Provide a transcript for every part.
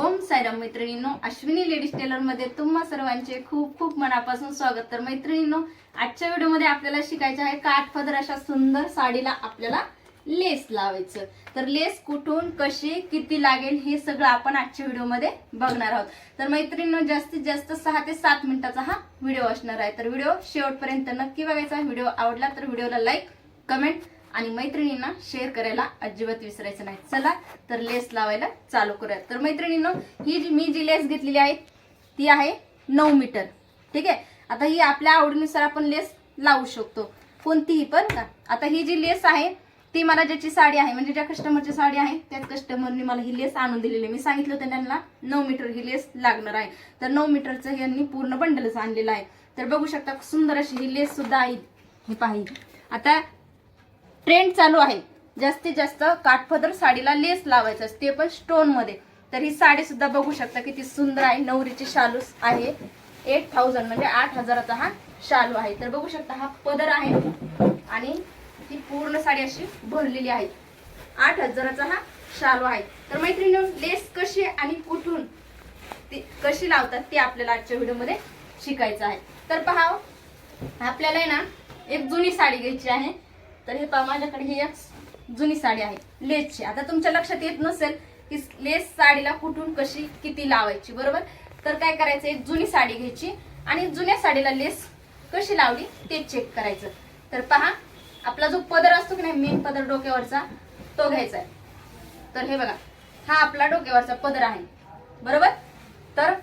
ओम साईराम मैत्रिणींनो अश्विनी लेडीज टेलरमध्ये तुम्हा सर्वांचे खूप खूप मनापासून स्वागत. तर मैत्रिणींनो आजच्या व्हिडिओमध्ये आपल्याला शिकायचं आहे काठपदर अशा सुंदर साडीला आपल्याला लेस लावायचं. तर लेस कुठून कशी किती लागेल हे सगळं आपण आजच्या व्हिडिओमध्ये बघणार आहोत. तर मैत्रिणींनो जास्तीत जास्त सहा ते सात मिनिटाचा हा व्हिडिओ असणार आहे. तर व्हिडिओ शेवटपर्यंत नक्की बघायचा. व्हिडिओ आवडला तर व्हिडिओला लाईक कमेंट आणि मैत्रिणींना शेअर करायला अजिबात विसरायचं नाही. चला तर लेस लावायला चालू करूया तर मैत्रिणींनो ही जी मी जी लेस घेतलेली आहे ती आहे नऊ मीटर ठीक आहे? आता ही आपल्या आवडीनुसार आपण लेस लावू शकतो. कोणतीही पण का आता ही जी लेस आहे ती मला ज्याची साडी आहे म्हणजे ज्या कस्टमरची साडी आहे त्याच कस्टमरनी मला ही लेस आणून दिलेली आहे. मी सांगितलं होतं त्यांना नऊ मीटर ही लेस लागणार आहे. तर नऊ मीटरचं यांनी पूर्ण बंडलच आणलेलं आहे. तर बघू शकता सुंदर अशी ही लेस सुद्धा आहे. ही पाहिजे आता ट्रेंड चालू आहे. जास्तीत जास्त काठपदर साडीला लेस लावायचं असते. ते पण स्टोनमध्ये तर ही साडी सुद्धा बघू शकता किती सुंदर आहे. नवरीची शालूस आहे. एट थाउजंड म्हणजे आठ हजाराचा हा शालू आहे. तर बघू शकता हा पदर आहे. आणि ही पूर्ण साडी अशी भरलेली आहे. आठ हजाराचा हा शालू आहे. तर मैत्रिणी लेस कशी आणि कुठून ती कशी लावतात ते आपल्याला आजच्या व्हिडिओमध्ये शिकायचं आहे. तर पहा हो, आपल्याला आहे ना एक जुनी साडी घ्यायची आहे. तर हे पहा माझ्याकडे ही एक जुनी साडी आहे लेसची. आता तुमच्या लक्षात येत नसेल की लेस साडीला कुठून कशी किती लावायची बरोबर? तर काय करायचं एक जुनी साडी घ्यायची आणि जुन्या साडीला लेस कशी लावली ते चेक करायचं. तर पहा आपला जो पदर असतो की नाही मेन पदर डोक्यावरचा तो घ्यायचा आहे. तर हे बघा हा आपला डोक्यावरचा पदर आहे बरोबर? तर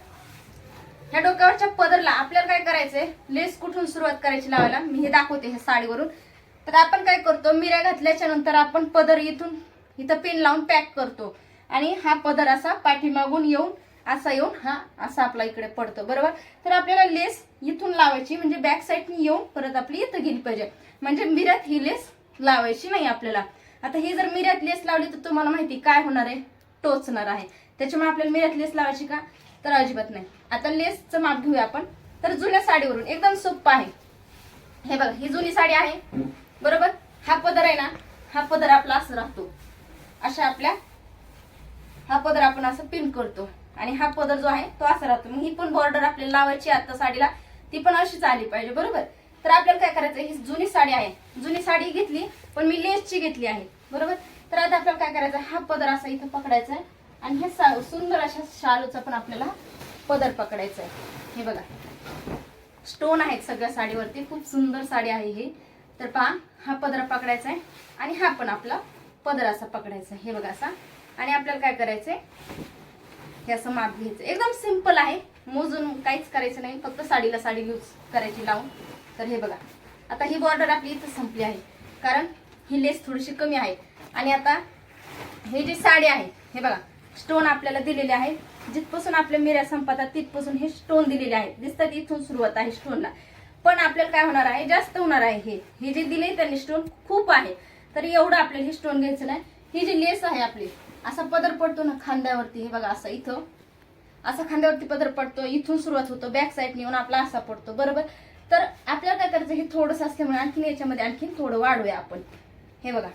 ह्या डोक्यावरच्या पदरला आपल्याला काय करायचंय लेस कुठून सुरुवात करायची लावायला मी हे दाखवते ह्या साडीवरून. तर आपण काय करतो? मिऱ्या घातल्याच्या नंतर आपण पदर इथून इथं पिन लावून पॅक करतो. आणि हा पदर असा पाठीमागून येऊन असा येऊन हा असा आपला इकडे पडतो. बरोबर? तर आपल्याला लेस इथून लावायची म्हणजे बॅक साईडनी येऊन परत आपली इथं गेली पाहिजे. म्हणजे मिऱ्यात ही लेस लावायची नाही आपल्याला. आता ही जर मिऱ्यात लेस लावली तर तुम्हाला माहिती काय होणार आहे? टोचणार आहे. त्याच्यामुळे आपल्याला मिऱ्यात लेस लावायची का? तर अजिबात नाही. आता लेसचं माप घेऊया आपण. तर जुन्या साडीवरून एकदम सोपं आहे. हे बघा ही जुनी साडी आहे. बरोबर? हा पदर आहे ना हा पदर आपला असं राहतो. अशा आपल्या हा पदर आपण असं पिन करतो. आणि हा पदर जो आहे तो असा राहतो. मग ही पण बॉर्डर आपल्याला लावायची आता साडीला ती पण अशीच आली पाहिजे बरोबर? तर आपल्याला काय करायचं ही जुनी साडी आहे. जुनी साडी घेतली पण मी लेसची घेतली आहे बरोबर? तर आता आपल्याला काय करायचं हा पदर असा इथं पकडायचा आहे आणि हे सा- सुंदर अशा शालूचा पण आपल्याला पदर पकडायचा आहे हे बघा. स्टोन आहेत सगळ्या साडीवरती. खूप सुंदर साडी आहे ही. तर पहा हा पदरा पकडायचा आहे आणि हा पण आपला पदरा असा पकडायचा आहे. हे बघा असा. आणि आपल्याला काय करायचंय? हे असं माप घ्यायचं. एकदम सिंपल आहे. मोजून काहीच करायचं नाही. फक्त साडीला साडी यूज करायची लावून. तर हे बघा. आता ही बॉर्डर आपली इथं संपली आहे. कारण ही लेस थोडीशी कमी आहे. आणि आता हे जी साडी आहे हे बघा स्टोन आपल्याला दिलेले आहे. जिथपासून आपल्या मिऱ्या संपतात तिथपासून हे स्टोन दिलेले आहे. दिसतात इथून सुरुवात आहे स्टोनला पण आपल्याला काय होणार आहे? जास्त होणार आहे हे. हे जे दिले त्यांनी स्टोन खूप आहे. तर एवढं आपल्याला हे स्टोन घ्यायचं नाही. ही जी लेस आहे आपली असा पदर पडतो ना खांद्यावरती हे बघा असं इथं. असा खांद्यावरती पदर पडतो इथून सुरुवात होतो बॅक साईड येऊन आपला असा पडतो बरोबर? तर आपल्याला काय करायचं? हे थोडंसं असल्यामुळे आणखीन याच्यामध्ये आणखीन थोडं वाढूया आपण. हे बघा.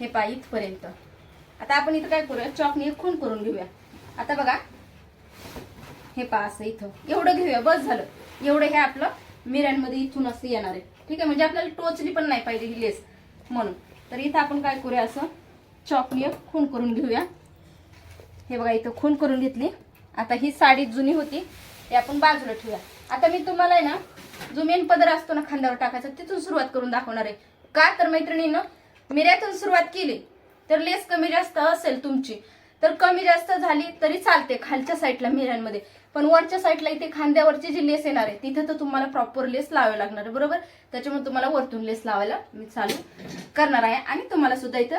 हे पा इथपर्यंत. आता आपण इथं काय करूया? चॉकने खून करून घेऊया. आता बघा. हे पा असं इथं. एवढं घेऊया बस झालं. एवढं हे आपलं मिऱ्यांमध्ये इथून असं येणार आहे. ठीक आहे? म्हणजे आपल्याला टोचली पण नाही पाहिजे ही लेस म्हणून. तर इथं आपण काय करूया असं? चॉकने खून करून घेऊया. हे बघा इथं खून करून घेतली. आता ही साडी जुनी होती ती आपण बाजूला ठेवूया. आता मी तुम्हाला आहे ना जो मेन पदर असतो ना खांद्यावर टाकायचा तिथून सुरुवात करून दाखवणार आहे. का? तर मैत्रिणीनं मिऱ्यातून सुरुवात केली. तर लेस कमी जास्त असेल तुमची. तर कमी जास्त झाली तरी चालते खालच्या साईडला मिऱ्यांमध्ये पण वरच्या साईडला इथे खांद्यावरची जी लेस येणार आहे तिथे तर तुम्हाला प्रॉपर लेस लावावी लागणार आहे बरोबर? त्याच्यामुळे तुम्हाला वरतून लेस लावायला मी चालू करणार आहे आणि तुम्हाला सुद्धा इथं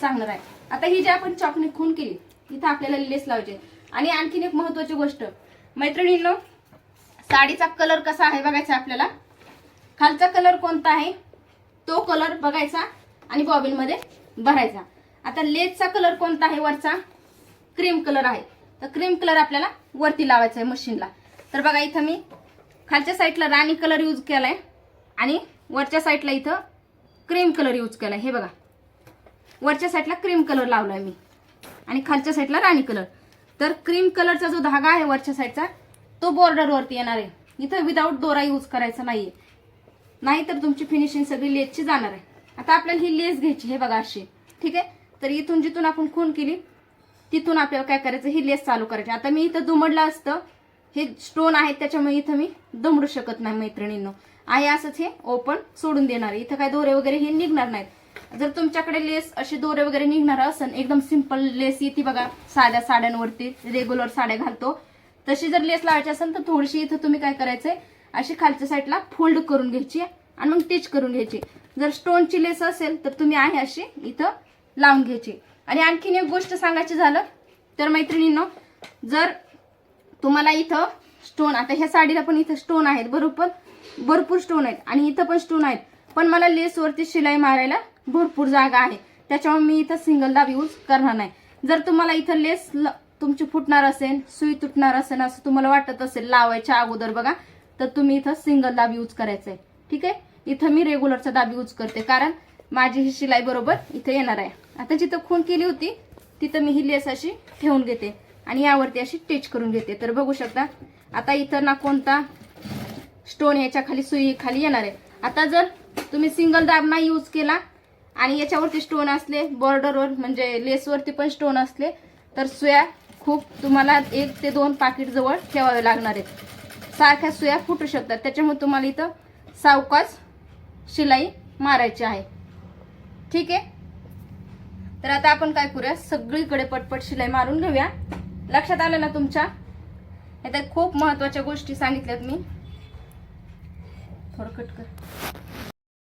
सांगणार आहे. आता ही जी आपण चॉकने खून केली इथं आपल्याला लेस लावायची आहे. आणि आणखीन एक महत्वाची गोष्ट मैत्रिणींनो साडीचा कलर कसा आहे बघायचा आपल्याला. खालचा कलर कोणता आहे? तो कलर बघायचा आणि बॉबिनमध्ये भरायचा. आता लेसचा कलर कोणता आहे वरचा? क्रीम कलर आहे. तर क्रीम कलर आपल्याला वरती लावायचा आहे मशीनला. तर बघा इथं मी खालच्या साईडला राणी कलर यूज केलाय आणि वरच्या साईडला इथं क्रीम कलर यूज केलाय. हे बघा. वरच्या साईडला क्रीम कलर लावलाय मी आणि खालच्या साईडला राणी कलर. तर क्रीम कलरचा जो धागा आहे वरच्या साईडचा तो बॉर्डरवरती येणार आहे. इथं विदाऊट दोरा यूज करायचा नाहीये. नाहीतर तुमची फिनिशिंग सगळी लेसची जाणार आहे. आता आपल्याला ही लेस घ्यायची हे बघा अशी. ठीक आहे? तर इथून जिथून आपण खून केली तिथून आपल्याला काय करायचं? ही लेस चालू करायची. आता मी इथं दुमडलं असतं. हे स्टोन आहेत त्याच्यामुळे इथं मी दमडू शकत नाही मैत्रिणींनो. आहे असंच हे ओपन सोडून देणार आहे. इथं काय दोरे वगैरे हे निघणार नाहीत. जर तुमच्याकडे लेस असे दोरे वगैरे निघणार असेल एकदम सिंपल लेस येते बघा. साध्या साड्यांवरती रेग्युलर साड्या घालतो. तशी जर लेस लावायची असेल तर थोडीशी इथं तुम्ही काय करायचंय अशी खालच्या साईडला फोल्ड करून घ्यायची आणि मग टिच करून घ्यायची. जर स्टोनची लेस असेल तर तुम्ही आहे अशी इथं लावून घ्यायची. आणि आणखीन एक गोष्ट सांगायची झालं तर मैत्रिणींनो जर तुम्हाला इथं स्टोन आता ह्या साडीला पण इथं स्टोन आहेत बरोबर? भरपूर स्टोन आहेत आणि इथं पण स्टोन आहेत. पण मला लेसवरती शिलाई मारायला भरपूर जागा आहे. त्याच्यामुळे मी इथं सिंगल दाब यूज करणार नाही. जर तुम्हाला इथं लेस ल- तुमची फुटणार असेल सुई तुटणार असेल असं तुम्हाला वाटत असेल लावायच्या अगोदर बघा तर तुम्ही इथं सिंगल दाब यूज करायचं आहे ठीक आहे? इथं मी रेग्युलरचा दाब यूज करते कारण माझी ही शिलाई बरोबर इथं येणार आहे. आता जिथं खून केली होती तिथं मी ही लेस अशी ठेवून घेते आणि यावरती अशी टिच करून घेते. तर बघू शकता आता इथं ना कोणता स्टोन याच्या खाली सुई खाली येणार आहे. आता जर तुम्ही सिंगल दाब नाही यूज केला आणि याच्यावरती स्टोन असले बॉर्डरवर म्हणजे लेसवरती पण स्टोन असले तर सुया खूप तुम्हाला एक ते दोन पाकिट जवळ ठेवावे लागणार आहेत. सारख्या सुया फुटू शकतात. त्याच्यामुळे तुम्हाला इथं सावकाच शिलाई मारायची आहे. ठीक आहे? तर आता आपण काय करूया? सगळीकडे पटपट शिलाई मारून घेऊया. लक्षात आलं ना तुमच्या? आता खूप महत्त्वाच्या गोष्टी सांगितल्यात मी. थोडं कट कर.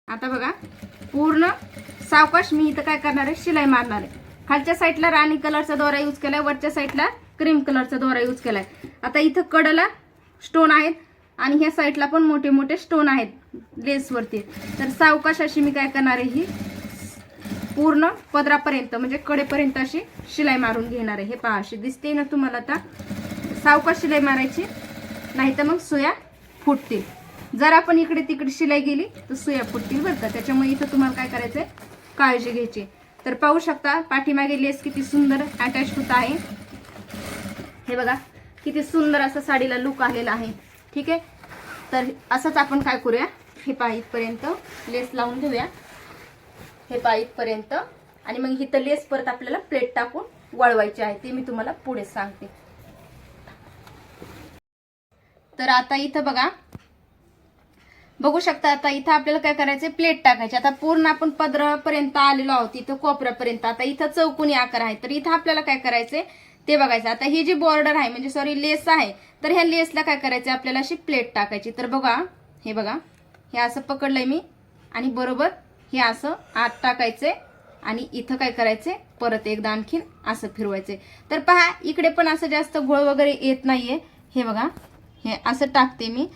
आता बघा पूर्ण सावकाश मी इथं काय करणार आहे? शिलाई मारणार आहे. खालच्या साईडला राणी कलरचा दोरा यूज केलाय वरच्या साईडला क्रीम कलरचा दोरा यूज केलाय. आता इथं कडला स्टोन आहेत आणि ह्या साईडला पण मोठे मोठे स्टोन आहेत लेसवरती तर सावकाश अशी मी काय करणार आहे ही? पूर्ण पदरापर्यंत म्हणजे कडेपर्यंत अशी शिलाई मारून घेणार आहे. हे पहा अशी दिसते ना तुम्हाला आता. सावकाश शिलाई मारायची नाही तर मग सुया फुटतील. जर आपण इकडे तिकडे शिलाई गेली तर सुया फुटतील बरं का. त्याच्यामुळे इथं तुम्हाला काय करायचंय? काळजी घ्यायची. तर पाहू शकता पाठीमागे लेस किती सुंदर अटॅच होत आहे. हे बघा किती सुंदर असं साडीला लुक आलेला आहे. ठीक आहे? तर असंच आपण काय करूया? हे पहा इथपर्यंत लेस लावून घेऊया. हे पहा इथपर्यंत. आणि मग इथं लेस परत आपल्याला प्लेट टाकून वळवायची आहे ते मी तुम्हाला पुढे सांगते. तर आता इथं बघा. बघू शकता आता इथं आपल्याला काय करायचं प्लेट टाकायची. आता पूर्ण आपण पदरापर्यंत आलेलो आहोत इथं कोपऱ्यापर्यंत. आता इथं चौकोनी आकार आहे. तर इथं आपल्याला काय करायचंय? ते बघायचं. आता ही जी बॉर्डर आहे म्हणजे सॉरी लेस आहे तर ह्या लेसला काय करायचं आपल्याला अशी प्लेट टाकायची. तर बघा हे बघा. हे असं पकडलंय मी. आणि बरोबर हे असं आत टाकायचे आणि इथं काय करायचे? परत एकदा आणखीन असं फिरवायचे. तर पहा इकडे पण असं जास्त घोळ वगैरे येत नाहीये. हे बघा हे असं टाकते मी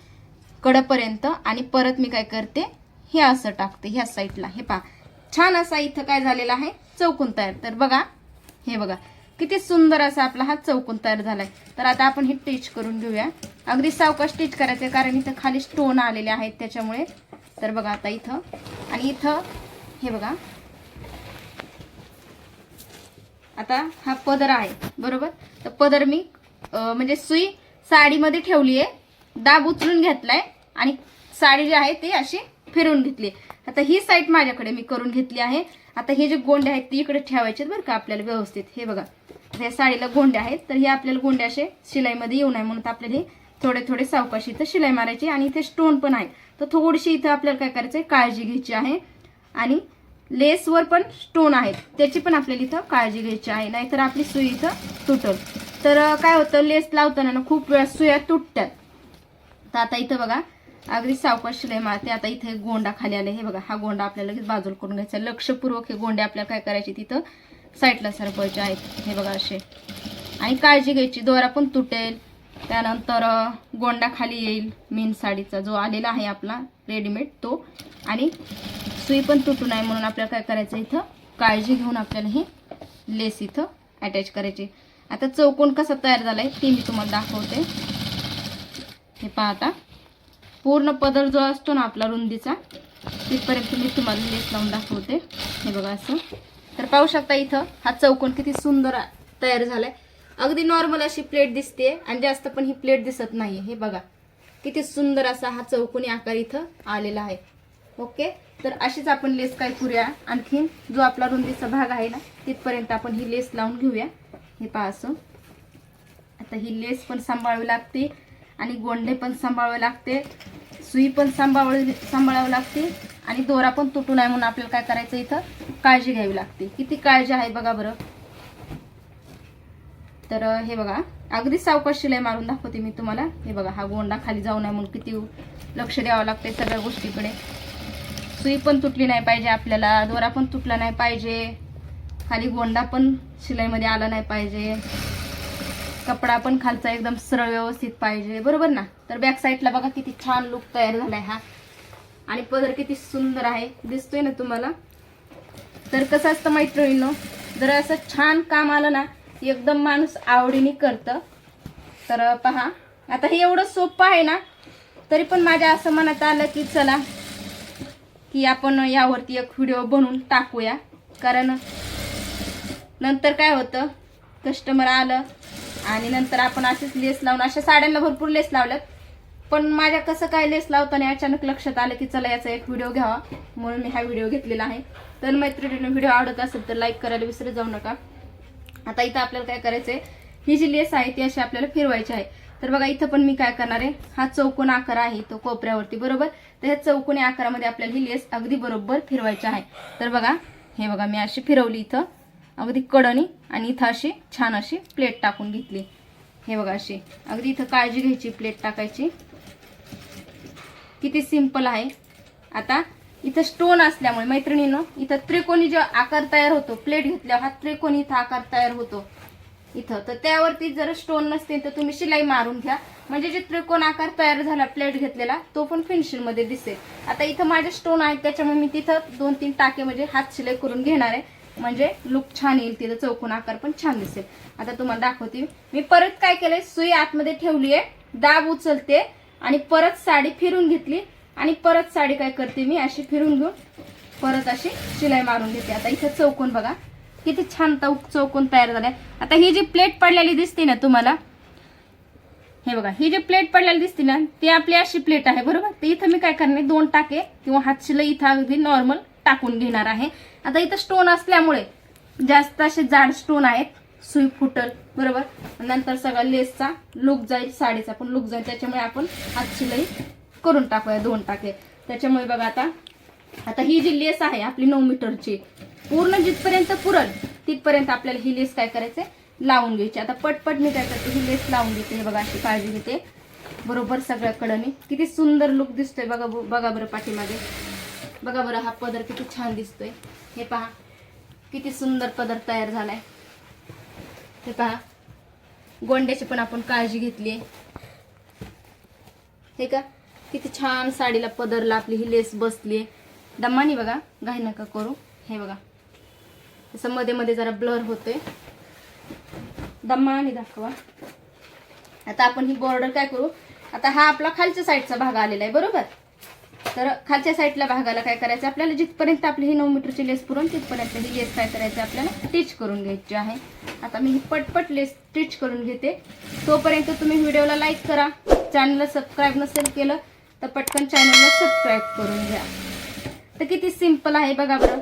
कडपर्यंत आणि परत मी काय करते? हे असं टाकते ह्या साईडला. हे पहा छान असा इथं काय झालेला आहे? चौकून तयार. तर बघा हे बघा किती सुंदर असा आपला हा चौकून तयार झालाय. तर आता आपण हे स्टिच करून घेऊया. अगदी सावकाश स्टिच करायचं कारण इथं खाली स्टोन आलेले आहेत त्याच्यामुळे. तर बघा आता इथं आणि इथं हे बघा. आता हा पदर आहे बरोबर? तर पदर मी म्हणजे सुई साडीमध्ये ठेवली आहे दाब उचलून घेतलाय आणि साडी जी आहे ती अशी फिरवून घेतली आता ही साईड माझ्याकडे मी करून घेतली आहे. आता हे जे गोंडे आहेत ते इकडे ठेवायचे बरं का आपल्याला व्यवस्थित. हे बघा ह्या साडीला गोंडे आहेत तर हे आपल्याला गोंडे असे शिलाईमध्ये येऊ नये म्हणून आपल्याला हे थोडे थोडे सावकाशी इथं शिलाई मारायची आणि इथे स्टोन पण आहे. तर थोडीशी इथं आपल्याला काय करायचं आहे काळजी घ्यायची आहे. आणि लेसवर पण स्टोन आहेत. त्याची पण आपल्याला इथं काळजी घ्यायची आहे. नाहीतर आपली सुई इथं तुटल. तर काय होतं लेस लावताना ना खूप वेळा सुया तुटतात. तर आता इथं बघा अगदी सावकाश शिलाई मारते आता इथे गोंडा खाली आले हे बघा हा गोंडा आपल्याला लगेच बाजूला करून घ्यायचा. लक्षपूर्वक हे गोंडे आपल्याला काय करायचे तिथं साईडला सरकवायचे आहेत. हे बघा असे. आणि काळजी घ्यायची. दोरा पण तुटेल. त्यानंतर गोंडाखाली गोंडा खाली येईल मेन साडीचा जो आलेला आहे आपला रेडीमेड तो. आणि सुई पण तुटू नये म्हणून आपल्याला काय करायचं इथं? काळजी घेऊन आपल्याला हे लेस इथं अटॅच करायची. आता चौकोन कसा तयार झाला आहे ती मी तुम्हाला दाखवते. हे पाहता पूर्ण पदर जो असतो ना आपला रुंदीचा तिथपर्यंत मी तुम्हाला लेस लावून दाखवते. हे बघा असं. तर पाहू शकता इथं हा चौकोन किती सुंदर तयार झाला आहे अगदी नॉर्मल अशी प्लेट दिसते आणि जास्त पण ही प्लेट दिसत नाही हे बघा. किती सुंदर असा हा चौकोनी आकार इथं आलेला आहे. ओके तर अशीच आपण लेस काय करूया. आणखीन जो आपला रुंदीचा भाग आहे ना तिथपर्यंत आपण ही लेस लावून घेऊया. हे पहा असं. आता ही लेस पण सांभाळावी लागते आणि गोंडे पण सांभाळावे लागते. सुई पण सांभाळावी सांभाळावी लागते. आणि दोरा पण तुटू नये म्हणून आपल्याला काय करायचं इथं? काळजी घ्यावी लागते. किती काळजी आहे बघा बरं. तर हे बघा. अगदी सावकाश शिलाई मारून दाखवते मी तुम्हाला. हे बघा हा गोंडा खाली जाऊ नये म्हणून किती लक्ष द्यावं लागते सगळ्या गोष्टीकडे. सुई पण तुटली नाही पाहिजे आपल्याला दोरा पण तुटला नाही पाहिजे. खाली गोंडा पण शिलाईमध्ये आला नाही पाहिजे. कपडा पण खालचा एकदम सरळ व्यवस्थित पाहिजे. बरोबर ना? तर बॅक साईडला बघा किती छान लुक तयार झालाय हा. आणि पदर किती सुंदर आहे. दिसतोय ना तुम्हाला? तर कसं असतं मैत्रिणीनं जर असं छान काम आलं ना एकदम माणूस आवडीने करतं. तर पहा. आता हे एवढं सोपं आहे ना तरी पण माझ्या असं मनात आलं की चला की आपण यावरती एक व्हिडिओ बनवून टाकूया. कारण नंतर काय होतं कस्टमर आलं आणि नंतर आपण असेच लेस लावून अशा साड्यांना भरपूर लेस लावल्यात. पण माझ्या कसं काय लेस लावताना अचानक लक्षात आलं की चला याचा एक व्हिडिओ घ्यावा. म्हणून मी हा व्हिडिओ घेतलेला आहे. तर मैत्रिणीनं व्हिडिओ आवडत असेल तर लाईक करायला विसरू जाऊ नका. आता इथं आपल्याला काय करायचंय? ही जी लेस आहे ती अशी आपल्याला फिरवायची आहे. तर बघा इथं पण मी काय करणार आहे? हा चौकोन आकार आहे तो कोपऱ्यावरती बरोबर? तर ह्या चौकोनी आकारामध्ये आपल्याला ही लेस अगदी बरोबर फिरवायची आहे. तर बघा हे बघा मी अशी फिरवली इथं. अगदी कडणी आणि इथं अशी छान अशी प्लेट टाकून घेतली. हे बघा अशी. अगदी इथं काळजी घ्यायची प्लेट टाकायची. किती सिंपल आहे. आता इथं स्टोन असल्यामुळे मैत्रिणीनं इथं त्रिकोणी जो आकार तयार होतो प्लेट घेतल्यावर हा त्रिकोणी इथं आकार तयार होतो. इथं. तर त्यावरती जर स्टोन नसतील तर तुम्ही शिलाई मारून घ्या. म्हणजे जे त्रिकोण आकार तयार झाला प्लेट घेतलेला तो पण फिनिशिंगमध्ये दिसेल. आता इथं माझे स्टोन आहेत त्याच्यामुळे मी तिथं दोन तीन टाके म्हणजे हात शिलाई करून घेणार आहे. म्हणजे लुक छान येईल तिथं चौकोन आकार पण छान दिसेल. आता तुम्हाला दाखवते. मी परत काय केलंय? सुई आतमध्ये ठेवली आहे दाब उचलते आणि परत साडी फिरून घेतली. आणि परत साडी काय करते मी अशी फिरून घेऊन परत अशी शिलाई मारून घेते. आता इथं चौकोन बघा किती छान चौकोन तयार झालाय आता ही जी प्लेट पडलेली दिसते ना तुम्हाला हे बघा ही जी प्लेट पडलेली दिसते ना ती आपली अशी प्लेट आहे बरोबर? तर इथं मी काय करणार दोन टाके किंवा हात शिलाई इथं अगदी नॉर्मल टाकून घेणार आहे. आता इथं स्टोन असल्यामुळे जास्त असे जाड स्टोन आहेत सुई फुटल बरोबर? नंतर सगळा लेसचा लुक जाईल साडीचा पण लुक जाईल त्याच्यामुळे आपण हात शिलाई करून टाकूया दोन टाके. त्याच्यामुळे बघा आता आता ही जी लेस आहे आपली नऊ मीटरची पूर्ण जिथपर्यंत पुरल तिथपर्यंत आपल्याला ही लेस काय करायचे लावून घ्यायची. आता पटपट मी काय करते ही लेस लावून घेते हे बघा अशी काळजी घेते. बरोबर सगळ्याकडं मी. किती सुंदर लुक दिसतोय बघा बघा बरं पाठीमागे. बघा बरं हा पदर किती छान दिसतोय. हे पहा किती सुंदर पदर तयार झालाय. हे पहा गोंड्याची पण आपण काळजी घेतली हे का? किती छान साडीला पदरला आपली ही लेस बसली दमानी बघा घाई नका करू. हे बघा. असं मध्ये मध्ये जरा ब्लर होतोय. दमानी दाखवा. आता आपण ही बॉर्डर काय करू? आता हा आपला खालच्या साईडचा भाग आलेला आहे बरोबर? तर खालच्या साईडला भागाला काय करायचं? आपल्याला जिथपर्यंत आपली ही नऊ मीटरची लेस पुरून तिथपर्यंत ही लेस काय करायची? आपल्याला स्टिच करून घ्यायची आहे. आता मी ही पटपट लेस स्टिच करून घेते. तोपर्यंत तुम्ही व्हिडिओला लाईक करा. चॅनलला सबस्क्राईब नसेल केलं तर पटकन चॅनलला सबस्क्राईब करून घ्या. तर किती सिंपल आहे बघा बरं.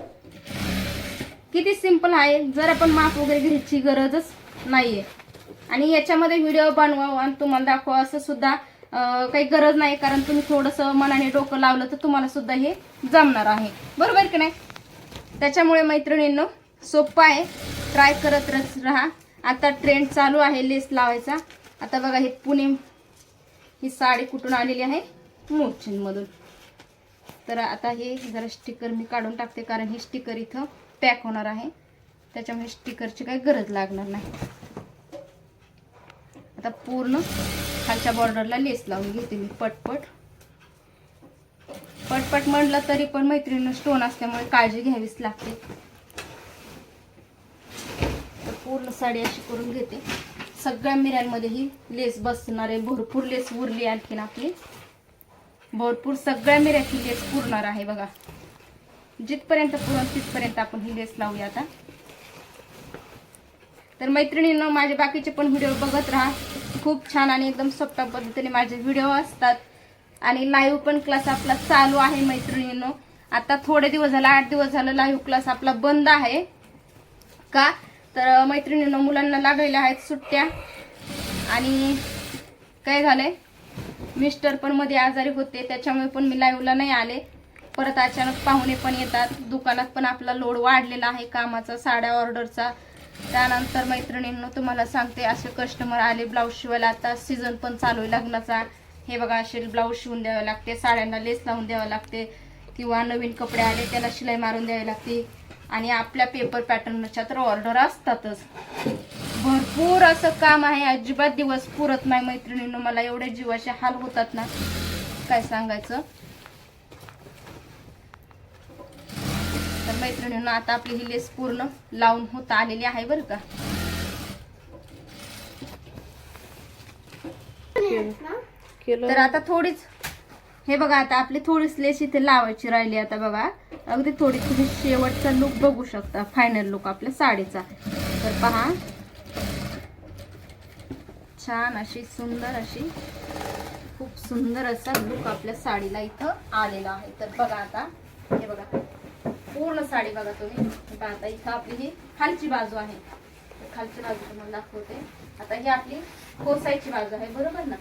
किती सिंपल आहे. जर आपण माप वगैरे घ्यायची गरजच नाहीये. आणि याच्यामध्ये व्हिडिओ बनवा आणि तुम्हाला दाखवा असं सुद्धा काही गरज नाही. कारण तुम्ही थोडंसं मनाने डोकं लावलं तर तुम्हाला सुद्धा हे जमणार आहे. बरोबर की नाही? त्याच्यामुळे मैत्रिणींनो सोपं आहे. ट्राय करत रच- राहा. आता ट्रेंड चालू आहे. लेस लावायचा. आता बघा हे पुणे ही साडी कुठून आलेली आहे? मोर्चिनमधून तर आता हे जरा स्टिकर मी काढून टाकते कारण हे स्टिकर इथं पॅक होणार आहे. त्याच्यामुळे स्टिकरची काही गरज लागणार नाही. आता पूर्ण खालच्या बॉर्डरला लेस लावून घेते मी पटपट. पटपट म्हणलं तरी पण मैत्रिणीनं स्टोन असल्यामुळे काळजी घ्यावीच लागते. तर पूर्ण साडी अशी करून घेते. सगळ्या मिऱ्यांमध्ये ही लेस बसणार आहे. भरपूर लेस उरली आणखीन आपली. भरपूर सगळ्या मिऱ्याची लेस पुरणार आहे बघा. जिथपर्यंत पुरण तिथपर्यंत आपण ही लेस लावूया आता. तर मैत्रिणींनो माझे बाकीचे पण व्हिडिओ बघत राहा. खूप छान आणि एकदम सोप्या पद्धतीने माझे व्हिडिओ असतात. आणि लाईव्ह पण क्लास आपला चालू आहे मैत्रिणींनो. आता थोडे दिवस झाला आठ दिवस झालं लाईव्ह क्लास आपला बंद आहे. का? तर मैत्रिणींनो मुलांना लागलेल्या आहेत सुट्ट्या. आणि काय झालंय? मिस्टर पण मध्ये आजारी होते त्याच्यामुळे पण मी लाईव्हला नाही आले. परत अचानक पाहुणे पण येतात दुकानात पण आपला लोड वाढलेला आहे कामाचा साड्या ऑर्डरचा त्यानंतर मैत्रिणींना तुम्हाला सांगते असे कस्टमर आले ब्लाऊज शिवायला. आता सीझन पण चालू आहे लग्नाचा. हे बघा असे ब्लाऊज शिवून द्यावे लागते साड्यांना लेस लावून द्यावं लागते. किंवा नवीन कपडे आले त्याला शिलाई मारून द्यावी लागते. आणि आपल्या पेपर पॅटर्नच्या तर ऑर्डर असतातच. भरपूर असं काम आहे. अजिबात दिवस पुरत नाही मैत्रिणींनो. मला एवढे जीवाचे हाल होतात ना. काय सांगायचं? तर मैत्रिणींनो आता आपली ही लेस पूर्ण लावून होत आलेली आहे बरं का. तर आता थोडीच हे बघा आता आपली थोडीच लेस इथे लावायची राहिली आता बघा. अगदी थोडी तुम्ही शेवटचा लुक बघू शकता. फायनल लुक आपल्या साडीचा. तर पहा. छान अशी सुंदर अशी खूप सुंदर असा लुक आपल्या साडीला इथं आलेला आहे. तर बघा आता हे बघा. पूर्ण साडी बघा तुम्ही. आता इथं आपली ही खालची बाजू आहे. खालची बाजू तुम्हाला दाखवते. आता ही आपली कोसायची बाजू आहे बरोबर ना?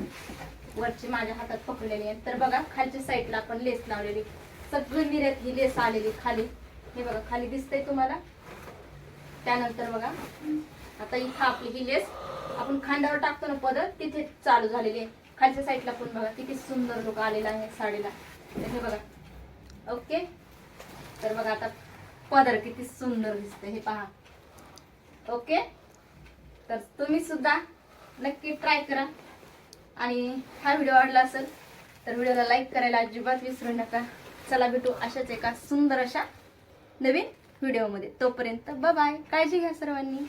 वरची माझ्या हातात पकडलेली आहे. तर बघा खालच्या साईडला आपण लेस लावलेली. सगळी निर्यात ही लेस आलेली खाली. हे बघा खाली दिसतंय तुम्हाला? त्यानंतर बघा. आता इथं आपली ही लेस आपण खांद्यावर टाकतो ना पदर तिथे चालू झालेली आहे. खालच्या साईडला पण बघा किती सुंदर लोक आलेला आहे साडीला. हे बघा. ओके तर बघा आता पदर किती सुंदर दिसते हे पहा. ओके तर तुम्ही सुद्धा नक्की ट्राय करा. आणि हा व्हिडिओ आवडला असेल तर व्हिडिओला लाईक करायला अजिबात विसरू नका. चला भेटू अशाच एका सुंदर अशा नवीन व्हिडिओमध्ये तोपर्यंत बाय काळजी घ्या सर्वांनी.